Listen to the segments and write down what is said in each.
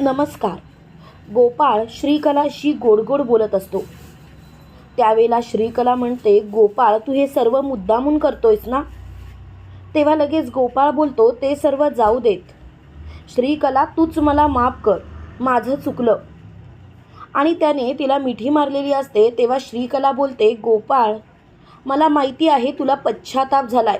नमस्कार. गोपाळ श्रीकलाशी गोडगोड बोलत असतो. त्यावेळेला श्रीकला म्हणते गोपाळ तू हे सर्व मुद्दामून करतोयस ना? तेव्हा लगेच गोपाळ बोलतो ते सर्व जाऊ देत. श्रीकला तूच मला माफ कर. माझं चुकलं. आणि त्याने तिला मिठी मारलेली असते तेव्हा श्रीकला बोलते गोपाळ मला माहिती आहे तुला पश्चाताप झालाय.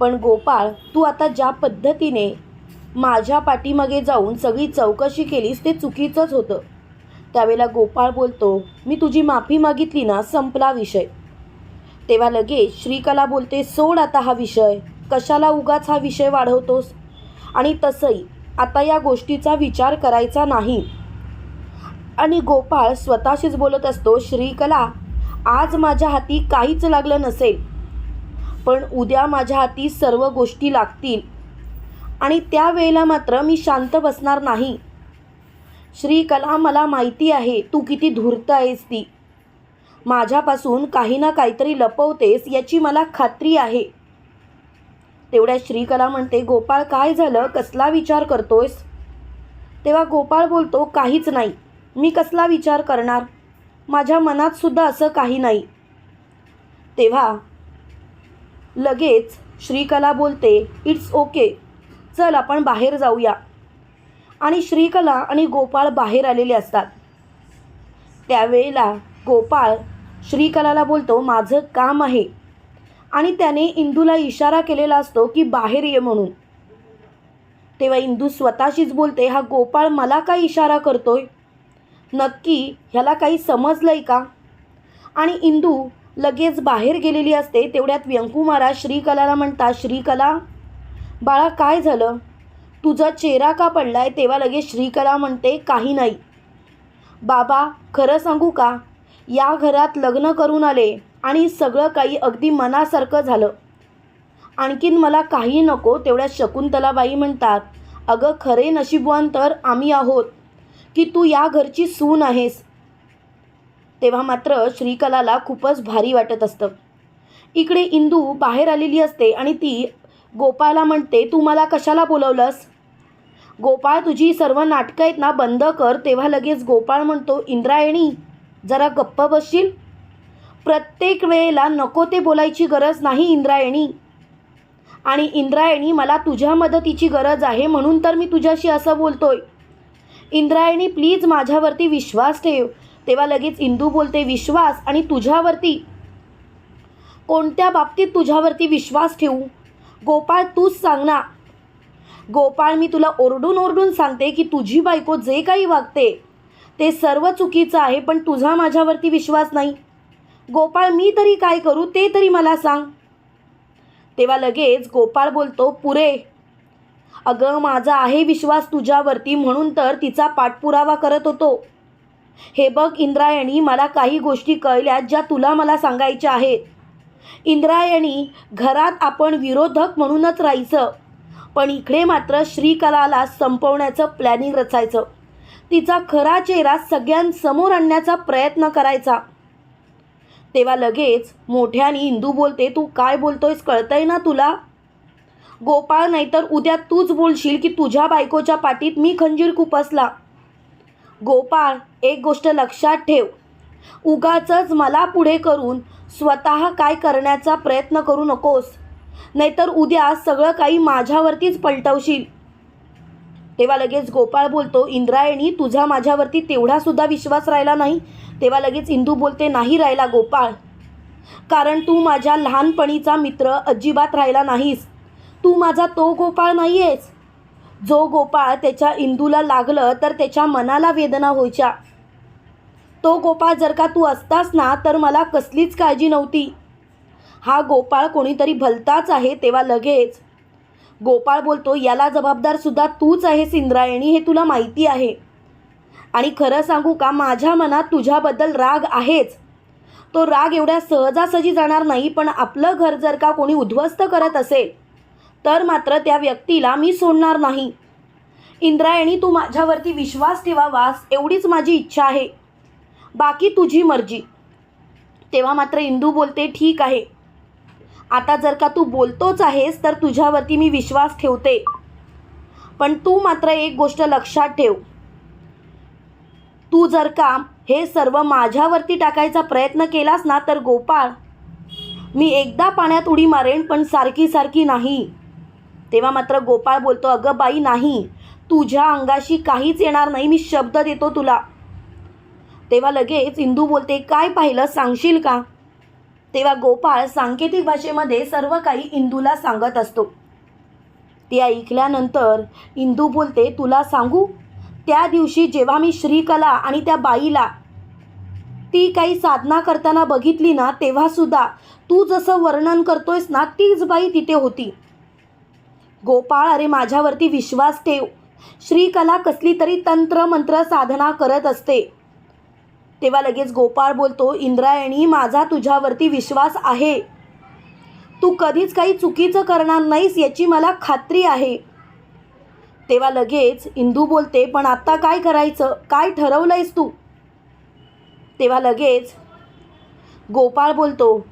पण गोपाळ तू आता ज्या पद्धतीने माझ्या पाठीमागे जाऊन सगळी चौकशी केलीस ते चुकीचंच होतं. त्यावेळेला गोपाळ बोलतो मी तुझी माफी मागितली ना संपला विषय. तेव्हा लगेच श्रीकला बोलते सोड आता हा विषय. कशाला उगाच हा विषय वाढवतोस? आणि तसंही आता या गोष्टीचा विचार करायचा नाही. आणि गोपाळ स्वतःशीच बोलत असतो श्रीकला आज माझ्या हाती काहीच लागलं नसेल. पण उद्या माझ्या हाती सर्व गोष्टी लागतील. आणि त्यावेळेला मात्र मी शांत बसणार नाही. श्रीकला मला माहिती आहे तू किती धूर्त आहेस ती. माझ्यापासून काही ना काहीतरी लपवतेस याची मला खात्री आहे. तेवढ्या श्रीकला म्हणते गोपाळ काय झालं? कसला विचार करतोयस? तेव्हा गोपाळ बोलतो काहीच नाही. मी कसला विचार करणार? माझ्या मनातसुद्धा असं काही नाही. तेव्हा लगेच श्रीकला बोलते इट्स ओके. चल आपण बाहेर जाऊया. आणि श्रीकला आणि गोपाळ बाहेर आलेले असतात. त्यावेळेला गोपाळ श्रीकलाला बोलतो माझं काम आहे. आणि त्याने इंदूला इशारा केलेला असतो की बाहेर ये म्हणून. तेव्हा इंदू स्वतःशीच बोलते हा गोपाळ मला काय इशारा करतोय? नक्की ह्याला काही समजलंय का? आणि इंदू लगेच बाहेर गेलेली असते. तेवढ्यात व्यंकुमारा श्रीकलाला म्हणता श्रीकला बाळा काय झालं? तुझा चेहरा का पडलाय तेव्हा लगेच श्रीकला म्हणते काही नाही. बाबा खरं सांगू का? या घरात लग्न करून आले आणि सगळं काही अगदी मनासारखं झालं. आणखीन मला काही नको तेवढ्या शकुंतलाबाई म्हणतात. अगं खरे नशीबवान तर आम्ही आहोत की तू या घरची सून आहेस. तेव्हा मात्र श्रीकलाला खूपच भारी वाटत असतं. इकडे इंदू बाहेर आलेली असते आणि ती गोपाळला म्हणते तू मला कशाला बोलवलंस? गोपाळ तुझी सर्व नाटकं आहेत ना बंद कर. तेव्हा लगेच गोपाळ म्हणतो इंद्रायणी जरा गप्प बसशील? प्रत्येक वेळेला नको ते बोलायची गरज नाही इंद्रायणी. आणि इंद्रायणी मला तुझ्या मदतीची गरज आहे म्हणून तर मी तुझ्याशी असं बोलतोय. इंद्रायणी प्लीज माझ्यावरती विश्वास ठेव. तेव्हा लगेच इंदू बोलते विश्वास आणि तुझ्यावरती? कोणत्या बाबतीत तुझ्यावरती विश्वास ठेवू? गोपाळ तूच सांग ना. गोपाळ मी तुला ओरडून ओरडून सांगते की तुझी बायको जे काही वागते ते सर्व चुकीचं आहे पण तुझा माझ्यावरती विश्वास नाही. गोपाळ मी तरी काय करू ते तरी मला सांग. तेव्हा लगेच गोपाळ बोलतो पुरे अगं माझा आहे विश्वास तुझ्यावरती म्हणून तर तिचा पाठपुरावा करत होतो. हे बघ इंद्रायणी मला काही गोष्टी कळल्या ज्या तुला मला सांगायच्या आहेत. इंद्रायणी घरात आपण विरोधक म्हणूनच राहायचं. पण इकडे मात्र श्रीकलाला संपवण्याचं प्लॅनिंग रचायचं. तिचा खरा चेहरा सगळ्यांसमोर आणण्याचा प्रयत्न करायचा. तेव्हा लगेच मोठ्याने इंदू बोलते तू काय बोलतोयस? कळतंय ना तुला? गोपाळ नाहीतर उद्या तूच बोलशील की तुझ्या बायकोच्या पाठीत मी खंजीर खुपसला गोपाळ एक गोष्ट लक्षात ठेव. उगाचच मला पुढे करून स्वतः काय करण्याचा प्रयत्न करू नकोस. नाहीतर उद्या सगळं काही माझ्यावरतीच पलटवशील. तेव्हा लगेच गोपाळ बोलतो इंद्रायणी तुझा माझ्यावरती तेवढासुद्धा विश्वास राहिला नाही. तेव्हा लगेच इंदू बोलते नाही राहिला गोपाळ. कारण तू माझ्या लहानपणीचा मित्र अजिबात राहिला नाहीस. तू माझा तो गोपाळ नाही आहेस जो गोपाळ त्याच्या इंदूला लागलं तर त्याच्या मनाला वेदना व्हायच्या. तो गोपाळ जर का तू असतास ना तर मला कसलीच काळजी नव्हती. हा गोपाळ कोणीतरी भलताच आहे तेव्हा लगेच. गोपाळ बोलतो याला जबाबदार सुद्धा तूच आहेस इंद्रायणी हे तुला माहिती आहे. आणि खरं सांगू का माझ्या मनात तुझ्याबद्दल राग आहेच. तो राग एवढ्या सहजासहजी जाणार नाही पण आपलं घर जर का कोणी उद्ध्वस्त करत असेल तर मात्र त्या व्यक्तीला मी सोडणार नाही. इंद्रायणी तू माझ्यावरती विश्वास ठेवावास एवढीच माझी इच्छा आहे. बाकी तुझी मर्जी. तेव्हा मात्र इंदू बोलते ठीक आहे. आता जर का तू बोलतोच आहेस तर तुझ्यावरती मी विश्वास ठेवते. पण तू मात्र एक गोष्ट लक्षात ठेव. तू जर का हे सर्व माझ्यावरती टाकायचा प्रयत्न केलास ना तर गोपाळ मी एकदा पाण्यात उडी मारेन पण सारखी सारखी नाही. तेव्हा मात्र गोपाळ बोलतो अगं बाई नाही. तुझ्या अंगाशी काहीच येणार नाही मी शब्द देतो तुला. तेव्हा लगेच इंदू बोलते काय पाहिलं? सांगशील का? तेव्हा गोपाळ सांकेतिक भाषेमध्ये सर्व काही इंदूला सांगत असतो. ते ऐकल्यानंतर इंदू बोलते तुला सांगू? त्या दिवशी जेव्हा मी श्रीकला आणि त्या बाईला ती काही साधना करताना बघितली ना तेव्हासुद्धा तू जसं वर्णन करतोयस ना तीच बाई तिथे होती. गोपाळ अरे माझ्यावरती विश्वास ठेव. श्रीकला कसली तरी तंत्र मंत्र साधना करत असते. तेव्हा लगेच गोपाळ बोलतो इंद्रायणी माझा तुझ्यावरती विश्वास आहे. तू कधीच काही चुकीचं करणार नाहीस याची मला खात्री आहे. तेव्हा लगेच इंदू बोलते पण आत्ता काय करायचं? काय ठरवलंयस तू? तेव्हा लगेच गोपाळ बोलतो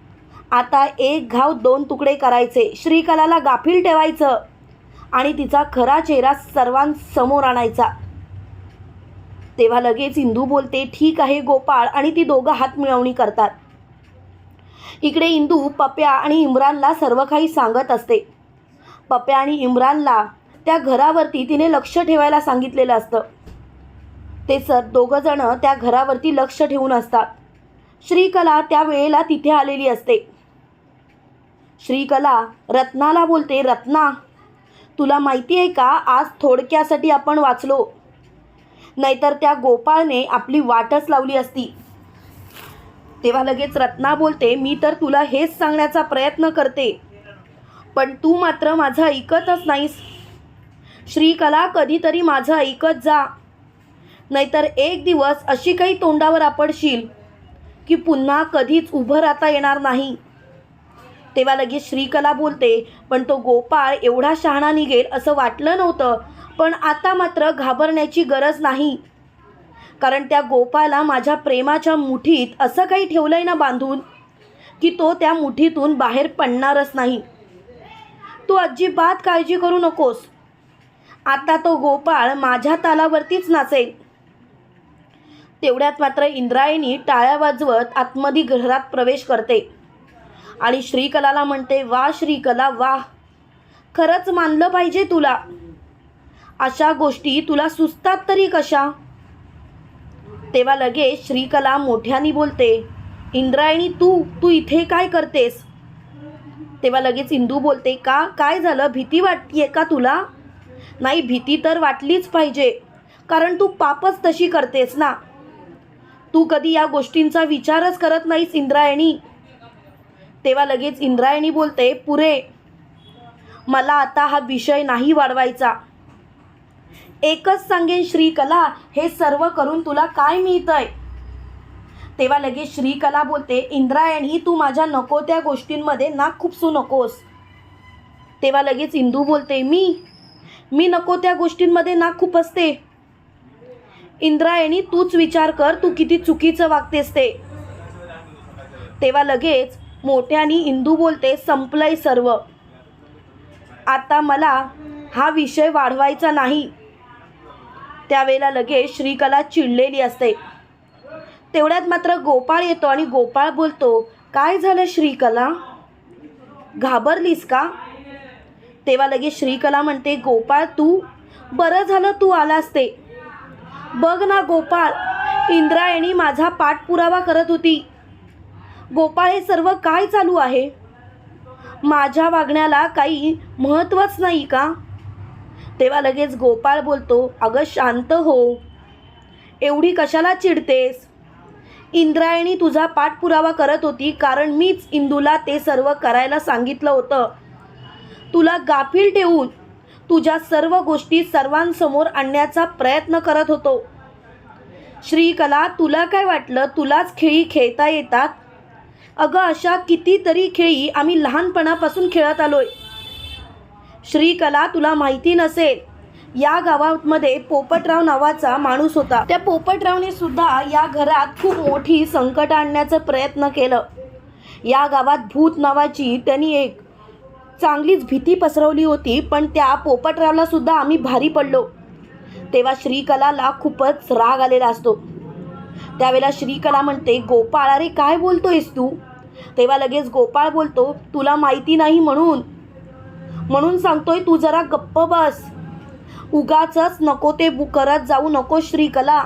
आता एक घाव दोन तुकडे करायचे. श्रीकलाला गाफील ठेवायचं आणि तिचा खरा चेहरा सर्वांसमोर आणायचा. तेव्हा लगेच इंदू बोलते ठीक आहे गोपाळ आणि ती दोघं हात मिळवणी करतात. इकडे इंदू पप्या आणि इम्रानला सर्व काही सांगत असते. पप्या आणि इम्रानला त्या घरावरती तिने लक्ष ठेवायला सांगितलेलं असतं. ते सर दोघं जण त्या घरावरती लक्ष ठेवून असतात. श्रीकला त्या वेळेला तिथे आलेली असते. श्रीकला रत्नाला बोलते रत्ना तुला माहिती आहे का? आज थोडक्यासाठी आपण वाचलो. नाहीतर त्या गोपाळने आपली वाटच लावली असती. तेव्हा लगेच रत्ना बोलते मी तर तुला हेच सांगण्याचा प्रयत्न करते. पण तू मात्र माझं ऐकतच नाहीस. श्रीकला कधीतरी माझं ऐकत जा. नाहीतर एक दिवस अशी काही तोंडावर आपडशील की पुन्हा कधीच उभं राहता येणार नाही. तेव्हा लगेच श्रीकला बोलते पण तो गोपाळ एवढा शहाणा निघेल असं वाटलं नव्हतं. पण आता मात्र घाबरण्याची गरज नाही. कारण त्या गोपाला माझ्या प्रेमाच्या मुठीत असं काही ठेवलं आहे ना बांधून की तो त्या मुठीतून बाहेर पडणारच नाही. तू अजिबात काळजी करू नकोस. आता तो गोपाळ माझ्या तालावरतीच नाचेल. तेवढ्यात मात्र इंद्रायणी टाळ्या वाजवत आतमध्ये घरात प्रवेश करते. आणि श्रीकलाला म्हणते वा श्रीकला वा. खरंच मानलं पाहिजे तुला. अशा गोष्टी तुला सुचतात तरी कशा? तेव्हा लगेच श्रीकला मोठ्यानी बोलते इंद्रायणी तू तू इथे काय करतेस? तेव्हा लगेच इंदू बोलते का काय झालं? भीती वाटतीये का तुला? नाही भीती तर वाटलीच पाहिजे कारण तू पापच तशी करतेस ना. तू कधी या गोष्टींचा विचारच करत नाहीस इंद्रायणी. तेव्हा लगेच इंद्रायणी बोलते पुरे मला आता हा विषय नाही वाढवायचा. एकच सांगेन श्रीकला हे सर्व करून तुला काय मिळतंय? तेव्हा लगेच श्रीकला बोलते इंद्रायणी तू माझ्या नको त्या गोष्टींमध्ये नाक खुपसू नकोस. तेव्हा लगेच इंदू बोलते मी? मी नको त्या गोष्टींमध्ये नाक खुपसते इंद्रायणी तूच विचार कर तू किती चुकीचं वागतेस ते. तेव्हा लगेच मोठ्यानी इंदू बोलते संपलंय सर्व. आता मला हा विषय वाढवायचा नाही. त्यावेळेला लगेच श्रीकला चिडलेली असते. तेवढ्यात मात्र गोपाळ येतो आणि गोपाळ बोलतो काय झालं श्रीकला? घाबरलीस का? तेव्हा लगेच श्रीकला म्हणते गोपाळ तू? बरं झालं तू आलास ते. बघ ना गोपाळ इंद्रायणी माझा पाठपुरावा करत होती. गोपाळ हे सर्व काय चालू आहे? माझ्या वागण्याला काही महत्त्वच नाही का? तेव्हा लगेच गोपाळ बोलतो अगं शांत हो. एवढी कशाला चिडतेस? इंद्रायणी तुझा पाठपुरावा करत होती कारण मीच इंदूला ते सर्व करायला सांगितलं होतं. तुला गाफील ठेवून तुझ्या सर्व गोष्टी सर्वांसमोर आणण्याचा प्रयत्न करत होतो. श्रीकला तुला काय वाटलं? तुलाच खेळी खेळता येतात? अगं अशा कितीतरी खेळी आम्ही लहानपणापासून खेळत आलोय. श्रीकला तुला माहिती नसेल या गावामध्ये पोपटराव नावाचा माणूस होता. त्या पोपटरावने सुद्धा या घरात खूप मोठी संकट आणण्याचा प्रयत्न केलं. या गावात भूत नावाची त्यांनी एक चांगलीच भीती पसरवली होती पण त्या पोपटरावला सुद्धा आम्ही भारी पडलो. तेव्हा श्रीकलाला खूपच राग आलेला असतो. त्यावेळेला श्रीकला म्हणते गोपाळ अरे काय बोलतोयस तू? तेव्हा लगेच गोपाळ बोलतो तुला माहिती नाही म्हणून. म्हणून सांगतोय तू जरा गप्प बस. उगाचच नको ते करत जाऊ नको श्रीकला.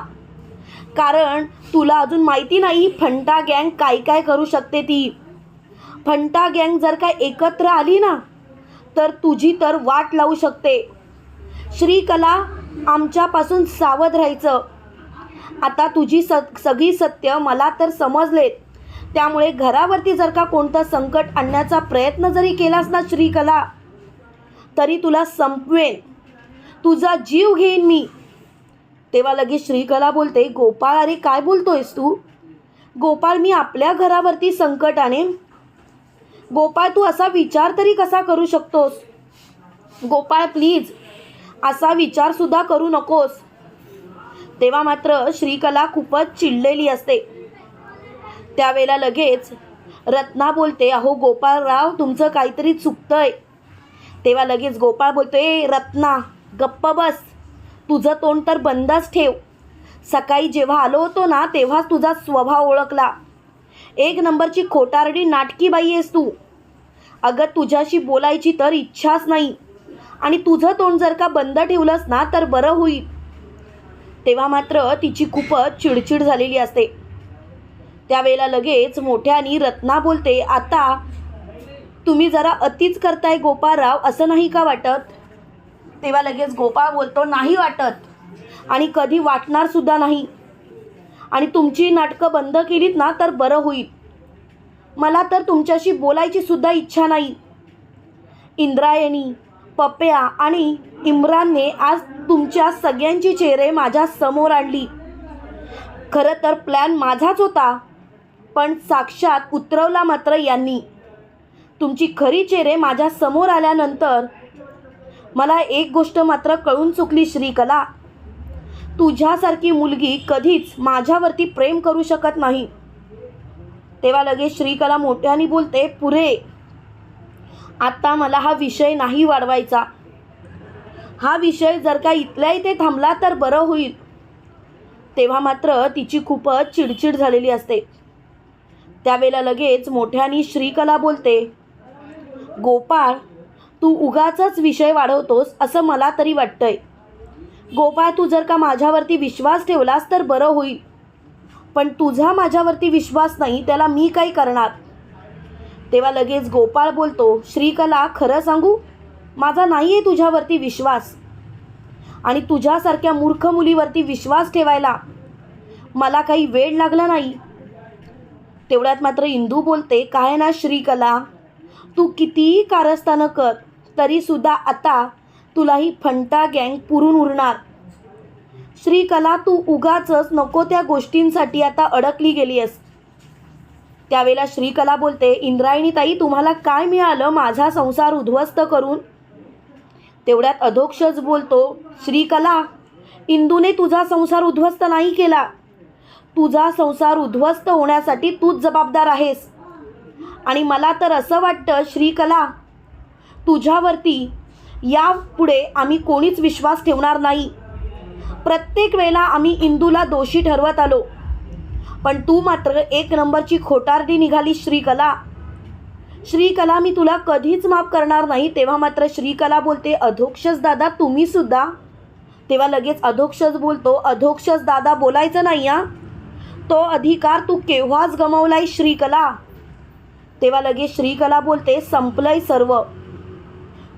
कारण तुला अजून माहिती नाही फंटा गँग काय काय करू शकते ती. फंटा गँग जर काय एकत्र आली ना तर तुझी तर वाट लावू शकते. श्रीकला आमच्यापासून सावध राहायचं. आता तुझी स सगळी सत्य मला तर समजलेत. त्यामुळे घरावरती जर का कोणतं संकट आणण्याचा प्रयत्न जरी केलास ना श्रीकला तरी तुला संपवेन. तुझा जीव घेईन मी. तेव्हा लगेच श्रीकला बोलते गोपाळ अरे काय बोलतोयस तू? गोपाळ मी आपल्या घरावरती संकट आणेन. गोपाळ तू असा विचार तरी कसा करू शकतोस? गोपाळ प्लीज असा विचारसुद्धा करू नकोस. तेव्हा मात्र श्रीकला खूपच चिडलेली असते. त्यावेळेला लगेच रत्ना बोलते अहो गोपाळराव तुमचं काहीतरी चुकतंय. तेव्हा लगेच गोपाळ बोलतो ए रत्ना गप्प बस. तुझं तोंड तर बंदच ठेव. सकाळी जेव्हा आलो होतो ना तेव्हाच तुझा स्वभाव ओळखला. एक नंबरची खोटारडी नाटकी बाई आहेस तू. अगं तुझ्याशी बोलायची तर इच्छाच नाही. आणि तुझं तोंड जर का बंद ठेवलंस ना तर बरं होईल. तेव्हा मात्र तिची खूपच चिडचिड झालेली असते. त्यावेळेला लगेच मोठ्यानी रत्ना बोलते आता तुम्ही जरा अतिच करताय गोपाळराव असं नाही का वाटत? तेव्हा लगेच गोपाळ बोलतो नाही वाटत. आणि कधी वाटणार सुद्धा नाही. आणि तुमची नाटकं बंद केलीत ना तर बरं होईल. मला तर तुमच्याशी बोलायची सुद्धा इच्छा नाही. इंद्रायणी पप्या आणि इम्रानने आज तुमच्या सगळ्यांची चेहरे माझ्यासमोर आणली. खरं तर प्लॅन माझाच होता पण साक्षात उतरवला मात्र यांनी. तुमची खरी चेहरे माझ्यासमोर आल्यानंतर मला एक गोष्ट मात्र कळून चुकली श्रीकला. तुझ्यासारखी मुलगी कधीच माझ्यावरती प्रेम करू शकत नाही. तेव्हा लगेच श्रीकला मोठ्याने बोलते पुरे आत्ता मला हा विषय नाही वाढवायचा. हा विषय जर का इथल्या इथे थांबला तर बरं होईल. तेव्हा मात्र तिची खूपच चिडचिड झालेली असते. त्यावेळेला लगेच मोठ्याने श्रीकला बोलते गोपाळ तू उगाचच विषय वाढवतोस असं मला तरी वाटतंय. गोपाळ तू जर का माझ्यावरती विश्वास ठेवलास तर बरं होईल. पण तुझा माझ्यावरती विश्वास नाही त्याला मी काही करणार? तेव्हा लगेच गोपाळ बोलतो श्रीकला खरं सांगू? माझा नाही आहे तुझ्यावरती विश्वास. आणि तुझ्यासारख्या मूर्ख मुलीवरती विश्वास ठेवायला मला काही वेळ लागला नाही. तेवढ्यात मात्र इंदू बोलते काय ना श्रीकला तू कितीही कारस्थानं कर तरीसुद्धा आता तुला ही फंटा गँग पुरून उरणार. श्रीकला तू उगाचच नको त्या गोष्टींसाठी आता अडकली गेली आहेस त्यावेळेला श्रीकला बोलते इंद्रायणी ताई तुम्हाला काय मिळालं माझा संसार उद्ध्वस्त करून? तेवढ्यात अधोक्षच बोलतो श्रीकला इंदूने तुझा संसार उद्ध्वस्त नाही केला. तुझा संसार उद्ध्वस्त होण्यासाठी तूच जबाबदार आहेस. आणि मला तर असं वाटतं श्रीकला तुझ्यावरती यापुढे आम्ही कोणीच विश्वास ठेवणार नाही. प्रत्येक वेळेला आम्ही इंदूला दोषी ठरवत आलो. पण तू मात्र एक नंबरची खोटारडी निघाली श्रीकला. श्रीकला मी तुला कधीच माफ करणार नाही तेव्हा मात्र श्रीकला बोलते अधोक्षस दादा तुम्ही सुद्धा. तेव्हा लगेच अधोक्षस बोलतो अधोक्षस दादा बोलायचं नाही हा. तो अधिकार तू केव्हाच गमावलाय श्रीकला? तेव्हा लगेच श्रीकला बोलते संपलंय सर्व.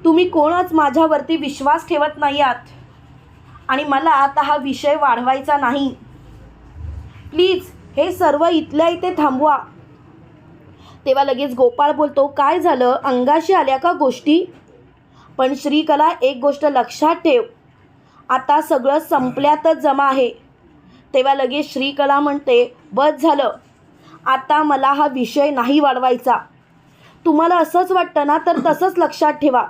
तुम्ही कोणच माझ्यावरती विश्वास ठेवत नाही आहात. आणि मला आता हा विषय वाढवायचा नाही. प्लीज हे सर्व इथल्या इथे थांबवा. तेव्हा लगेच गोपाळ बोलतो काय झालं? अंगाशी आल्या का गोष्टी? पण श्रीकला एक गोष्ट लक्षात ठेव आता सगळं संपल्यातच जमा आहे. तेव्हा लगेच श्रीकला म्हणते बस झालं. आता मला हा विषय नाही वाढवायचा. तुम्हाला असंच वाटतं ना? तर तसंच लक्षात ठेवा.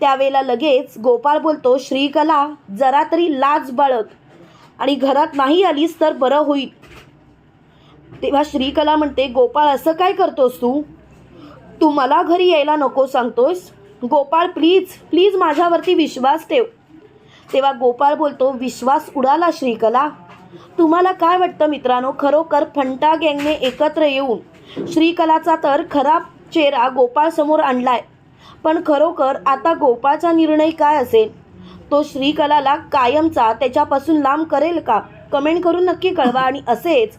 त्यावेळेला लगेच गोपाळ बोलतो श्रीकला जरा तरी लाज बाळग. आणि घरात नाही आलीस तर बरं होईल. तेव्हा श्रीकला म्हणते गोपाळ असं काय करतोस तू? तू मला घरी यायला नको सांगतोस. गोपाळ प्लीज प्लीज माझ्यावरती विश्वास ठेव. तेव्हा गोपाळ बोलतो विश्वास उडाला श्रीकला. तुम्हाला काय वाटतं मित्रांनो? खरोखर फंटा गँगने एकत्र येऊन श्रीकलाचा तर खराब चेहरा गोपाळ समोर आणलाय. पण खरोखर आता गोपाळचा निर्णय काय असेल? तो श्रीकलाला कायमचा त्याच्यापासून लांब करेल का? कमेंट करून नक्की कळवा आणि असेच